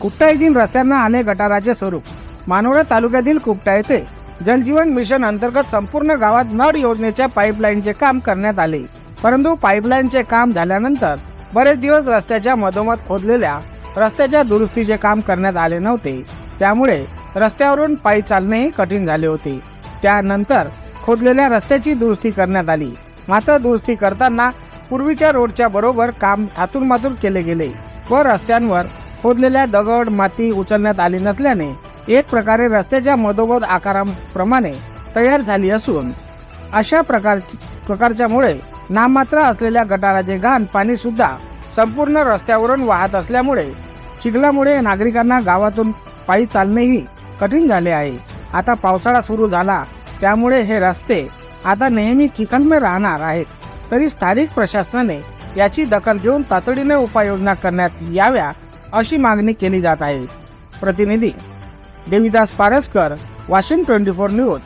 कुपटा येथील रस्त्यांना आले गटाराचे स्वरूप. मानोरा तालुक्यातील कुपटा येथे जलजीवन मिशन अंतर्गत संपूर्ण गावात नळ योजनेच्या पाईपलाईनचे काम करण्यात आले. परंतु पाईपलाईनचे काम झाल्यानंतर बरेच दिवस रस्त्याच्या मधोमध खोदलेल्या रस्त्याच्या दुरुस्तीचे काम करण्यात आले नव्हते. त्यामुळे रस्त्यावरून पायी चालणेही कठीण झाले होते. त्यानंतर खोदलेल्या रस्त्याची दुरुस्ती करण्यात आली. मात्र दुरुस्ती करताना पूर्वीच्या रोडच्या बरोबर काम थातूर मातूर केले गेले व रस्त्यांवर खोदलेल्या दगड माती उचलण्यात आली नसल्याने एक प्रकारे रस्त्याच्या मधोमध आकाराप्रमाणे तयार झाली असून अशा प्रकार प्रकारच्यामुळे नाममात्र असलेल्या गटाराचे घाण पाणी सुद्धा संपूर्ण रस्त्यावरून वाहत असल्यामुळे चिखलामुळे नागरिकांना गावातून पायी चालणेही कठीण झाले आहे. आता पावसाळा सुरू झाला त्यामुळे हे रस्ते आता नेहमी चिखलमय राहणार आहेत. तरी स्थानिक प्रशासनाने याची दखल घेऊन तातडीने उपाययोजना करण्यात याव्या अशी मागणी केली जात आहे. प्रतिनिधी Devidas Paraskar Washim twenty four news